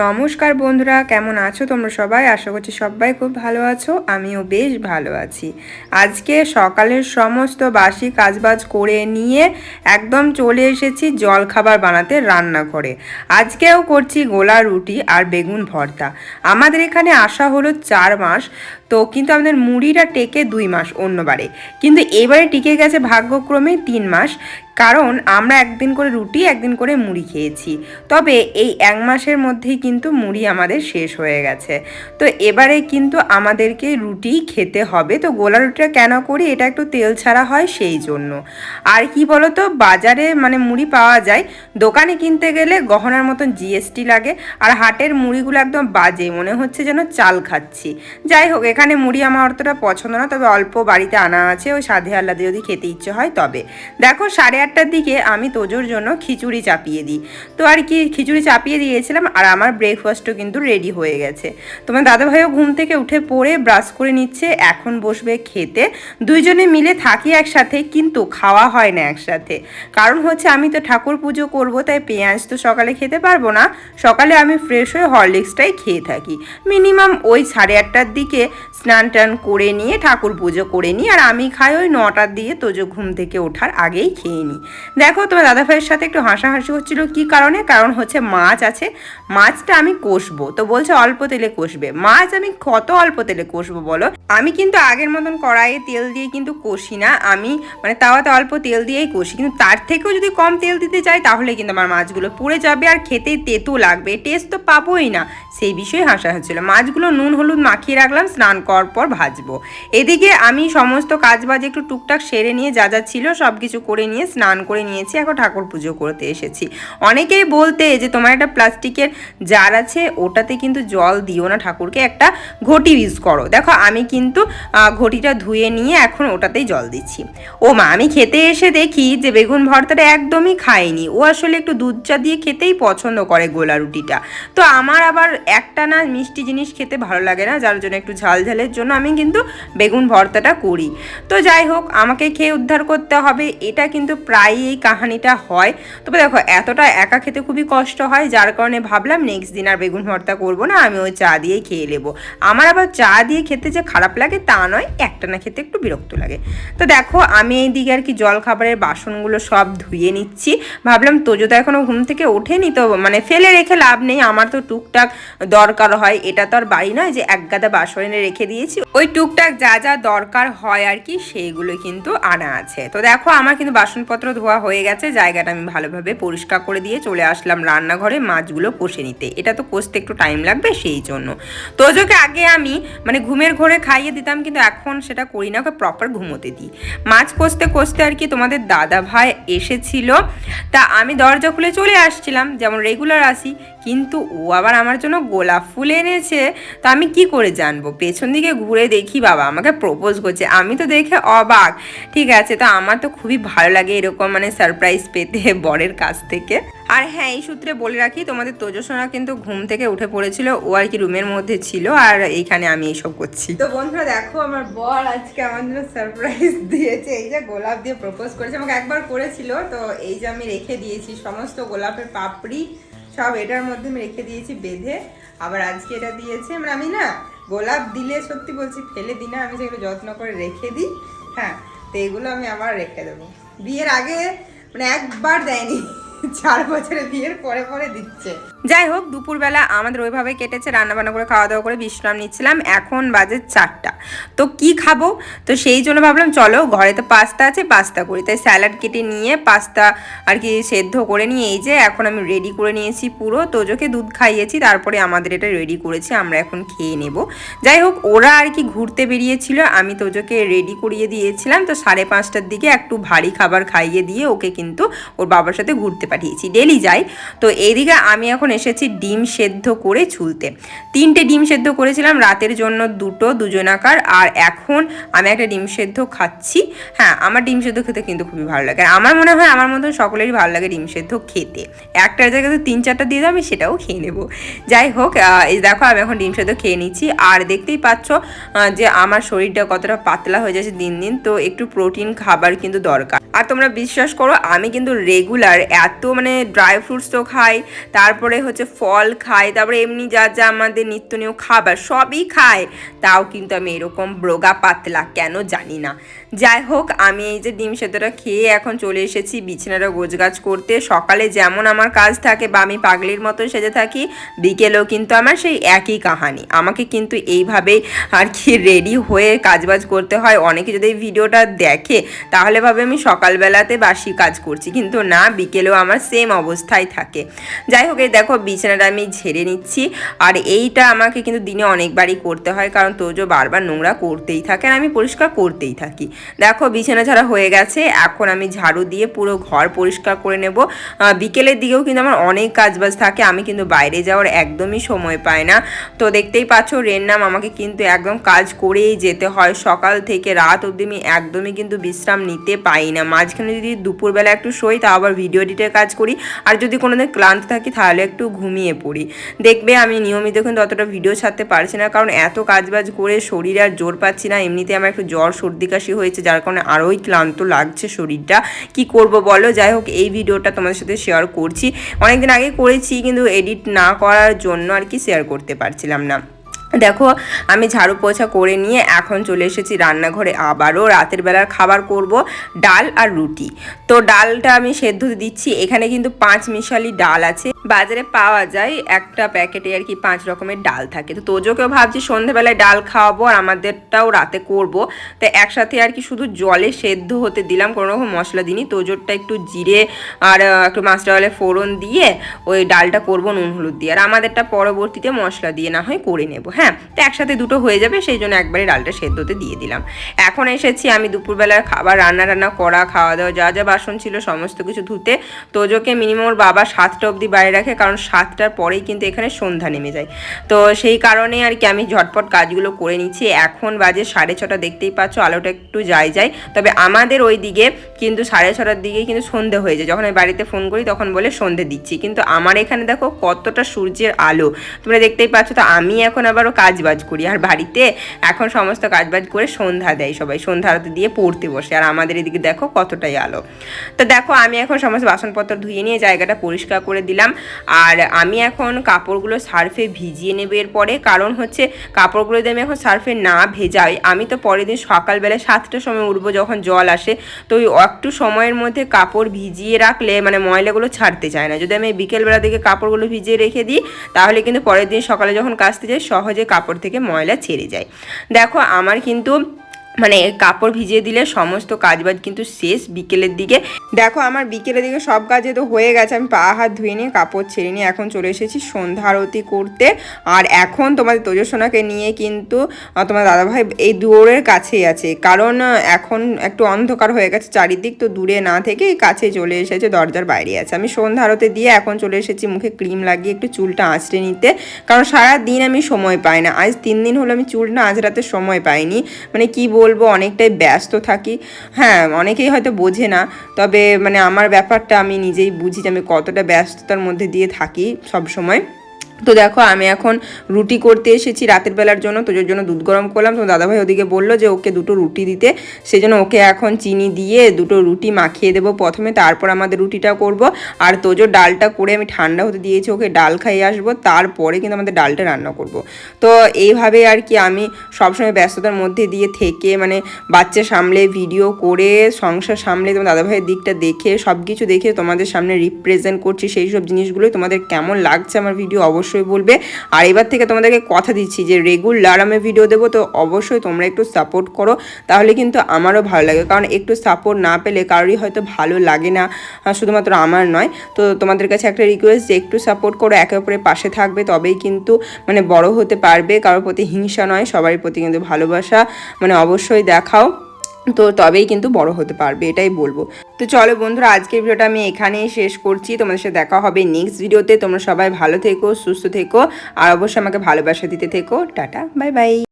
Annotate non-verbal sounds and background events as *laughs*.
নমস্কার বন্ধুরা, কেমন আছো তোমরা সবাই? আশা করছি সবাই খুব ভালো আছো, আমিও বেশ ভালো আছি। আজকে সকালের সমস্ত বাসি কাজবাজ করে নিয়ে একদম চলে এসেছি জল খাবার বানাতে রান্নাঘরে। আজকেও করছি গোলা রুটি আর বেগুন ভর্তা। আমাদের এখানে আসা হলো চার মাস। তো কিন্তু আমাদের মুড়িটা টেকে দুই মাস অন্যবারে। কিন্তু এবারে টিকে গেছে ভাগ্যক্রমে তিন মাস, কারণ আমরা একদিন করে রুটি, একদিন করে মুড়ি খেয়েছি। তবে এই এক মাসের মধ্যেই কিন্তু মুড়ি আমাদের শেষ হয়ে গেছে। তো এবারে কিন্তু আমাদেরকে রুটি খেতে হবে। তো গোলা রুটিটা কেন করি? এটা একটু তেল ছাড়া হয় সেই জন্য। আর কি বলতো, বাজারে মানে মুড়ি পাওয়া যায়, দোকানে কিনতে গেলে গহনার মতন জিএসটি লাগে, আর হাটের মুড়িগুলো একদম বাজে, মনে হচ্ছে যেন চাল খাচ্ছি। যাই হোক, এখানে মুড়ি আমার অতটা পছন্দ না, তবে অল্প বাড়িতে আনা আছে, ওই সাধে আল্লাদে যদি খেতে ইচ্ছে হয় তবে। দেখো, সাড়ে আটটার দিকে আমি তোজোর জন্য খিচুড়ি চাপিয়ে দিই। তো আর কি, খিচুড়ি চাপিয়ে দিয়েছিলাম, আর আমার ব্রেকফাস্টও কিন্তু রেডি হয়ে গেছে। তোমার দাদাভাইও ঘুম থেকে উঠে পড়ে ব্রাশ করে নিচ্ছে, এখন বসবে খেতে। দুইজনে মিলে থাকি একসাথে, কিন্তু খাওয়া হয় না একসাথে। কারণ হচ্ছে আমি তো ঠাকুর পুজো করব, তাই পেঁয়াজ তো সকালে খেতে পারব না। সকালে আমি ফ্রেশ হয়ে হরলিক্সটাই খেয়ে থাকি। মিনিমাম ওই সাড়ে আটটার দিকে স্নান টান করে নিয়ে, ঠাকুর পুজো করে নিই। আর আমি খাই ওই নটার দিয়ে তোজো ঘুম থেকে ওঠার আগেই খেয়ে নিই। দেখো, তোমার দাদা ভাইয়ের সাথে একটু হাসাহাসি হচ্ছিল। কি কারণে? কারণ হচ্ছে মাছ আছে। মাছটা আমি কষবো। তো বলছে অল্প তেলে কষবে। মাছ আমি কত অল্প তেলে কষবো বলো? আমি কিন্তু আগের মতন কড়াইয়ে তেল দিয়ে কিন্তু কষি না। আমি মানে তাওয়াতে অল্প তেল দিয়েই কষি। কিন্তু তার থেকেও যদি কম তেল দিতে চাই তাহলে কিন্তু আমার মাছগুলো পুড়ে যাবে আর খেতে তেতো লাগবে। টেস্ট তো পাবোই না। সেই বিষয়ে হাসা হচ্ছিল মাছগুলো নুন, হলুদ মাখিয়ে রাখলাম, স্নান করার পর ভাজবো। এদিকে আমি সমস্ত কাজ বাজ একটু টুকটাক সেরে নিয়ে যা যা ছিল সব কিছু করে নিয়ে স্নান করে নিয়েছি, এখন ঠাকুর পুজো করতে এসেছি। অনেকেই বলতে যে তোমার একটা প্লাস্টিকের জার আছে, ওটাতে কিন্তু জল দিও না ঠাকুরকে, একটা ঘটি ইউজ করো। দেখো, আমি কিন্তু ঘটিটা ধুয়ে নিয়ে এখন ওটাতেই জল দিচ্ছি। ও মা, আমি খেতে এসে দেখি যে বেগুন ভর্তাটা একদমই খায়নি ও আসলে একটু দুধ চা দিয়ে খেতেই পছন্দ করে গোলা রুটিটা। তো আমার আবার একটা না মিষ্টি জিনিস খেতে ভালো লাগে না, যার জন্য একটু ঝাল ঝালের জন্য আমি কিন্তু বেগুন ভর্তাটা করি। তো যাই হোক, আমাকে খেয়ে উদ্ধার করতে হবে, এটা কিন্তু প্রায়ই এই কাহানিটা হয়। তবে দেখো, এতটা একা খেতে খুবই কষ্ট হয়, যার কারণে ভাবলাম নেক্সট দিন আর বেগুন ভর্তা করব না, আমি ওই চা দিয়েই খেয়ে নেব। আমার আবার চা দিয়ে খেতে যে খারাপ লাগে তা নয়, একটা না খেতে একটু বিরক্ত লাগে। তো দেখো, আমি এই দিকে আর কি জল খাবারের বাসনগুলো সব ধুয়ে নিচ্ছি। ভাবলাম তোজো তো এখনও ঘুম থেকে ওঠেনি, তো মানে ফেলে রেখে লাভ নেই, আমার তো টুকটাক দরকার হয়। এটা তো আর বাড়ি নয় যে এক গাদা বাসন এনে রেখে দিয়েছি। ওই টুকটাক যা যা দরকার হয় আর কি, সেইগুলো কিন্তু আনা আছে। তো দেখো, আমার কিন্তু বাসনপত্র ধোয়া হয়ে গেছে, জায়গাটা আমি ভালোভাবে পরিষ্কার করে দিয়ে চলে আসলাম রান্নাঘরে মাছগুলো কষে নিতে। এটা তো কষতে একটু টাইম লাগবে সেই জন্য। তোজোকে আগে আমি মানে ঘুমের ঘরে খাইয়ে দিতাম, কিন্তু এখন সেটা করি না, ওকে প্রপার ঘুমোতে দিই। মাছ কষতে কষতে আর কি তোমাদের দাদা ভাই এসেছিল। তা আমি দরজা খুলে চলে আসছিলাম, যেমন রেগুলার আসি, কিন্তু ও আবার আমার জন্য গোলাপ ফুল এনেছে। তা আমি কি করে জানব? পেছন দিকে ঘুরে দেখি, বাবা আমাকে প্রপোজ করছে। আমি তো দেখে অবাক। ঠিক আছে, তো আমার তো খুবই ভালো লাগে এরকম মানে সারপ্রাইজ পেতে *laughs* বরের কাছ থেকে। আর হ্যাঁ এই সূত্রে বলে রাখি, তোমাদের তোজসোনা কিন্তু ঘুম থেকে উঠে পড়েছিল, ও আর কি রুমের মধ্যে ছিল, আর এইখানে আমি এইসব করছি। তো বন্ধুরা দেখো, আমার বর আজকে আমার জন্য সারপ্রাইজ *laughs* দিয়েছে। এই যে গোলাপ দিয়ে প্রপোজ করেছে, আমাকে একবার করেছিল। তো এই যে আমি রেখে দিয়েছি সমস্ত গোলাপের পাপড়ি, সব এটার মধ্যে আমি রেখে দিয়েছি বেঁধে। আবার আজকে এটা দিয়েছে মানে আমি না গোলাপ দিলে সত্যি বলছি ফেলে দিই না, আমি সেগুলো যত্ন করে রেখে দিই হ্যাঁ তো এগুলো আমি আবার রেখে দেবো। বিয়ের আগে মানে একবার দেয়নি। চার বছরে বিয়ের পরে পরে দিচ্ছে। যাই হোক, দুপুরবেলা আমাদের ওইভাবে কেটেছে, রান্নাবান্না করে খাওয়া দাওয়া করে বিশ্রাম নিচ্ছিলাম। এখন বাজে চারটা। তো কি খাব? তো সেই জন্য ভাবলাম, চলো ঘরে তো পাস্তা আছে, পাস্তা করি। তাই স্যালাড কেটে নিয়ে পাস্তা আর কি সেদ্ধ করে নিয়ে, এই যে এখন আমি রেডি করে নিয়েছি পুরো। তোজোকে দুধ খাইয়েছি, তারপরে আমাদের এটা রেডি করেছি, আমরা এখন খেয়ে নেব। যাই হোক, ওরা আর কি ঘুরতে বেরিয়েছিল, আমি তোজোকে রেডি করিয়ে দিয়েছিলাম। তো সাড়ে পাঁচটার দিকে একটু ভারী খাবার খাইয়ে দিয়ে ওকে কিন্তু ওর বাবার সাথে ঘুরতে পাঠিয়েছি। ডেলি যাই। তো এইদিকে আমি এখন এসেছি ডিম সেদ্ধ করে ছুলতে। তিনটে ডিম সেদ্ধ করেছিলাম, রাতের জন্য দুটো দুজনাকার আর এখন আমি একটা ডিম সেদ্ধ খাচ্ছি। হ্যাঁ আমার ডিম সেদ্ধ খেতে কিন্তু খুবই ভালো লাগে। আর আমার মনে হয় আমার মতন সকলেরই ভালো লাগে ডিম সেদ্ধ খেতে। একটার জায়গাতে তিন চারটা দিয়ে দাও, আমি সেটাও খেয়ে নেব। যাই হোক দেখো আমি এখন ডিম সেদ্ধ খেয়ে নিচ্ছি। আর দেখতেই পাচ্ছ যে আমার শরীরটা কতটা পাতলা হয়ে যাচ্ছে দিন দিন। তো একটু প্রোটিন, খাবার কিন্তু দরকার। আর তোমরা বিশ্বাস করো, আমি কিন্তু রেগুলার এত এত মানে ড্রাই ফ্রুটস তো খাই, তারপরে হচ্ছে ফল খাই, তারপরে এমনি যা যা আমাদের নিত্যনীয় খাবার সবই খায় তাও কিন্তু আমি এরকম ব্রোগা পাতলা কেন জানি না। যাই হোক, আমি এই যে ডিম সেদ্ধটা খেয়ে এখন চলে এসেছি বিছানাটা গোছগাছ করতে। সকালে যেমন আমার কাজ থাকে বা আমি পাগলির মতো সেজে থাকি, বিকেলেও কিন্তু আমার সেই একই কাহানি। আমাকে কিন্তু এইভাবেই আর কি রেডি হয়ে কাজবাজ করতে হয়। অনেকে যদি এই ভিডিওটা দেখে, তাহলে ভাবে আমি সকালবেলাতে বাসি কাজ করছি। কিন্তু না, বিকেলেও আমার সেম অবস্থায় থাকে। যাই হোক, এই দেখো বিছানাটা আমি ঝেড়ে নিচ্ছি। আর এইটা আমাকে কিন্তু দিনে অনেকবারই করতে হয়, কারণ তোজো বারবার নোংরা করতেই থাকে আর আমি পরিষ্কার করতেই থাকি। দেখো, বিছানা ছাড়া হয়ে গেছে। এখন আমি ঝাড়ু দিয়ে পুরো ঘর পরিষ্কার করে নেব। বিকেলের দিকেও কিন্তু আমার অনেক কাজবাজ থাকে। আমি কিন্তু বাইরে যাওয়ার একদমই সময় পাই না। তো দেখতেই পাচ্ছ রের নাম আমাকে কিন্তু একদম কাজ করেই যেতে হয়। সকাল থেকে রাত অবধি আমি একদমই কিন্তু বিশ্রাম নিতে পাই না। মাঝখানে যদি দুপুরবেলা একটু শোই তা আবার ভিডিও এডিটের কাজ করি। আর যদি কোনোদিন ক্লান্ত থাকি, তাহলে একটু ঘুমিয়ে পড়ি। দেখবে, আমি নিয়মিত কিন্তু অতটা ভিডিও ছাড়তে পারছি না। কারণ এত কাজবাজ করে শরীর আর জোর পাচ্ছি না। এমনিতে আমার একটু জ্বর, সর্দি, কাশি হয়েছে। যার কারণে আরোই ক্লান্ত লাগছে শরীরটা। কি করব বলো? যাই হোক, এই ভিডিওটা তোমাদের সাথে শেয়ার করছি। অনেকদিন আগে করেছি, কিন্তু এডিট না করার জন্য আর কি শেয়ার করতে পারছিলাম না। দেখো, আমি ঝাড়ু পোছা করে নিয়ে এখন চলে এসেছি রান্নাঘরে। আবারও রাতের বেলার খাবার করব, ডাল আর রুটি। তো ডালটা আমি সেদ্ধ দিচ্ছি। এখানে কিন্তু পাঁচ মিশালি ডাল আছে। বাজারে পাওয়া যায় একটা প্যাকেটে আর কি পাঁচ রকমের ডাল থাকে। তো তোজোকেও ভাবছি সন্ধেবেলায় ডাল খাওয়াবো আর আমাদেরটাও রাতে করব। তো একসাথে আর কি শুধু জলে সেদ্ধ হতে দিলাম, কোনো রকম মশলা দিইনি। তোজোরটা একটু জিরে আর একটু মাছটা হলে ফোড়ন দিয়ে ওই ডালটা করব নুন হলুদ দিয়ে। আর আমাদেরটা পরবর্তীতে মশলা দিয়ে না হয় করে নেব হ্যাঁ? তো একসাথে দুটো হয়ে যাবে, সেই জন্য একবারে ডালটা সেদ্ধতে দিয়ে দিলাম। এখন এসেছি আমি দুপুরবেলার খাবার, রান্না রান্না করা, খাওয়া দাওয়া, যা যা বাসন ছিল সমস্ত কিছু ধুতে। তোজোকে মিনিমাম ওর বাবা সাতটা অবধি বাইরে রাখে, কারণ সাতটার পরেই কিন্তু এখানে সন্ধ্যা নেমে যায়। তো সেই কারণে আর কি আমি ঝটপট কাজগুলো করে নিচ্ছি। এখন বাজে সাড়ে ছটা, দেখতেই পাচ্ছ আলোটা একটু যায় যায়। তবে আমাদের ওই দিকে কিন্তু সাড়ে ছটার দিকে কিন্তু সন্ধে হয়ে যায়। যখন আমি বাড়িতে ফোন করি তখন বলে সন্ধে দিচ্ছি। কিন্তু আমার এখানে দেখো কতটা সূর্যের আলো। তোমরা দেখতেই পাচ্ছ তো আমি এখন আবারও কাজ বাজ করি। আর বাড়িতে এখন সমস্ত কাজ বাজ করে সন্ধ্যা দেয় সবাই। সন্ধ্যা আরতি দিয়ে পড়তে বসে। আর আমাদের এদিকে দেখো কতটাই আলো। তো দেখো আমি এখন সমস্ত বাসনপত্র ধুয়ে নিয়ে জায়গাটা পরিষ্কার করে দিলাম। আর আমি এখন কাপড়গুলো সার্ফে ভিজিয়ে নেবে এরপরে। কারণ হচ্ছে কাপড়গুলো যদি আমি এখন সার্ফে না ভেজাই, আমি তো পরের দিন সকালবেলা সাতটার সময় উঠবো যখন জল আসে। তো ওই একটু সময়ের মধ্যে কাপড় ভিজিয়ে রাখলে মানে ময়লাগুলো ছাড়তে চায় না। যদি আমি বিকেলবেলা থেকে কাপড়গুলো ভিজিয়ে রেখে দিই, তাহলে কিন্তু পরের দিন সকালে যখন কাচতে যাই, সহজে কাপড় থেকে ময়লা ছেড়ে যায়। দেখো, আমার কিন্তু মানে কাপড় ভিজিয়ে দিলে সমস্ত কাজবাজ কিন্তু শেষ বিকেলের দিকে। দেখো আমার বিকেলের দিকে সব কাজে তো হয়ে গেছে, আমি পা হাত ধুয়ে নিয়ে, কাপড় ছেড়ে নিয়ে এখন চলে এসেছি সন্ধ্যা আরতি করতে। আর এখন তোমাদের তোজসোনাকে নিয়ে কিন্তু তোমার দাদাভাই এই দূরের কাছেই আছে। কারণ এখন একটু অন্ধকার হয়ে গেছে চারিদিক, তো দূরে না থেকে কাছে চলে এসেছে, দরজার বাইরে আছে। আমি সন্ধ্যা আরতি দিয়ে এখন চলে এসেছি মুখে ক্রিম লাগিয়ে একটু চুলটা আঁচড়ে নিতে। কারণ সারা দিন আমি সময় পাই না। আজ তিন দিন হলো আমি চুলটা আঁচড়াতে সময় পাইনি। মানে কি বলব, অনেকটাই ব্যস্ত থাকি। হ্যাঁ অনেকেই হয়তো বোঝে না, তবে মানে আমার ব্যাপারটা আমি নিজেই বুঝি যে আমি কতটা ব্যস্ততার মধ্যে দিয়ে থাকি সব সময় তো দেখো, আমি এখন রুটি করতে এসেছি রাতের বেলার জন্য তোজোর জন্য দুধ গরম করলাম। তো দাদাভাই ওদিকে বলল যে ওকে দুটো রুটি দিতে সেই জন্য ওকে এখন চিনি দিয়ে দুটো রুটি মাখিয়ে দেবো প্রথমে, তারপর আমাদের রুটিটা করব। আর তোজোর ডালটা করে আমি ঠান্ডা হতে দিয়েছি, ওকে ডাল খাইয়ে আসব, তারপরে কিন্তু আমাদের ডালটা রান্না করব। তো এইভাবে আর কি আমি সবসময় ব্যস্ততার মধ্যে দিয়ে থেকে মানে বাচ্চা সামলে ভিডিও করে, সংসার সামলে, তোমার দাদাভাইয়ের দিকটা দেখে সব কিছু দেখে তোমাদের সামনে রিপ্রেজেন্ট করছি, সেই সব জিনিসগুলোই তোমাদের কেমন লাগছে আমার ভিডিও অবশ্যই বলবে। আর এবার থেকে তোমাদেরকে কথা দিচ্ছি যে রেগুলার আমি ভিডিও দেবো, তো অবশ্যই তোমরা একটু সাপোর্ট করো। তাহলে কিন্তু আমারও ভালো লাগে। কারণ একটু সাপোর্ট না পেলে কারোরই হয়তো ভালো লাগে না শুধুমাত্র আমার নয়। তো তোমাদের কাছে একটা রিকোয়েস্ট যে, একটু সাপোর্ট করো, একে অপরের পাশে থাকবে, তবেই কিন্তু মানে বড় হতে পারবে। কারোর প্রতি হিংসা নয় সবার প্রতি কিন্তু ভালোবাসা মানে অবশ্যই দেখাও। তো তবেই কিন্তু বড় হতে পারবে, এটাই বলব। তো চলো বন্ধুরা, আজকের ভিডিওটা আমি এখানেই শেষ করছি। তোমাদের সাথে দেখা হবে নেক্সট ভিডিওতে তোমরা সবাই ভালো থেকো, সুস্থ থেকো, আর অবশ্যই আমাকে ভালোবাসা দিতে থেকো। Tata bye bye